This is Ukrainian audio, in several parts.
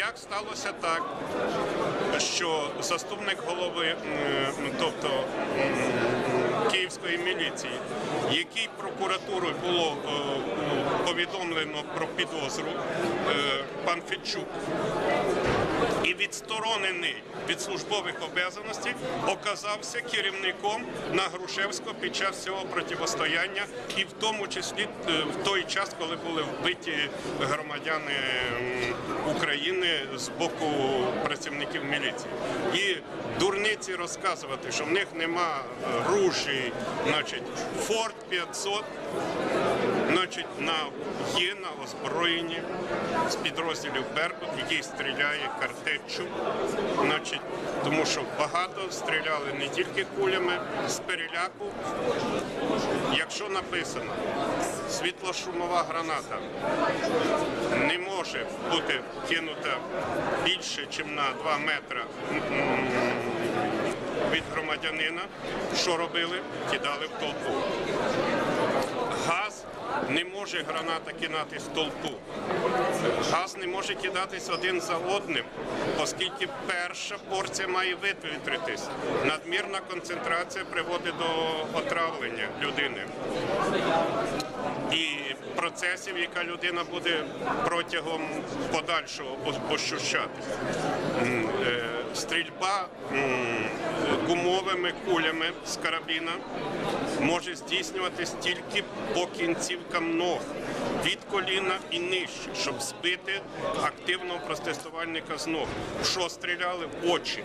Як сталося так, що заступник голови, тобто м, міліції, який прокуратурою було е, повідомлено про підозру, е, пан Федчук, і відсторонений від службових обов'язаностей, оказався керівником на Грушевського під час цього протистояння, і в тому числі е, в той час, коли були вбиті громадяни України з боку працівників міліції. І дурниці розказувати, що в них нема ружі, значить, Форд 500, значить, на є на озброєнні з підрозділів Беркут, який стріляє картечу, значить, тому що багато стріляли не тільки кулями з переляку. Якщо написано світлошумова граната не може бути кинута більше, ніж на 2 метри громадянина, що робили? Кидали в толпу. Газ не може граната кидатись в толпу. Газ не може кидатись один за одним, оскільки перша порція має вивітритись. Надмірна концентрація приводить до отравлення людини і процесів, яка людина буде протягом подальшого ощущати. Стрільба гумовими кулями з карабіна може здійснюватись тільки по кінцівкам ног від коліна і нижче, щоб збити активного протестувальника з ног. Що стріляли в очі?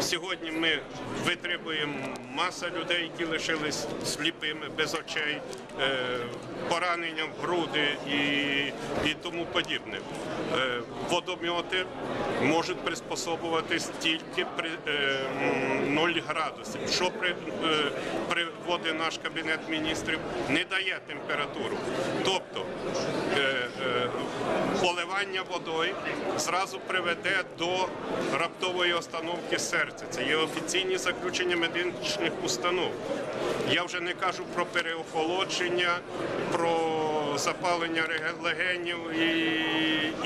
Сьогодні ми витребуємо маса людей, які лишились сліпими, без очей, е, поранення в груди і, і тому подібне. Е, Водомети можуть приспособуватись тільки при е, 0 градусів. Що е, приводить наш кабінет міністрів? Не дає температуру. Тобто е, водою зразу приведе до раптової остановки серця. Це є офіційні заключення медичних установ. Я вже не кажу про переохолодження, про запалення легенів і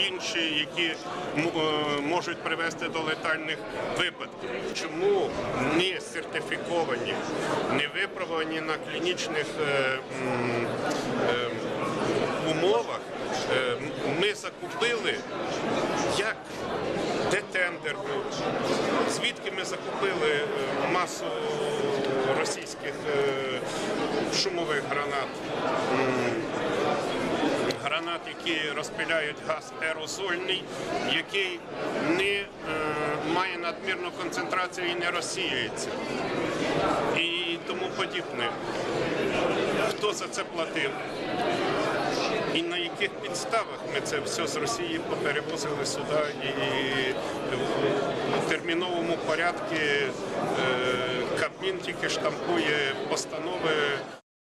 інші, які е, можуть привести до летальних випадків. Чому не сертифіковані, не випробувані на клінічних е, е, умовах? Е, Ми закупили як де тендер був, звідки ми закупили е, масу російських е, шумових гранат. Гранат, які розпиляють газ аерозольний, який не має надмірну концентрацію і не розсіюється. І тому подібне. Хто за це платив? Яких підставах ми це все з Росії поперевозили сюди і в терміновому порядку е, Кабмін тільки штампує постанови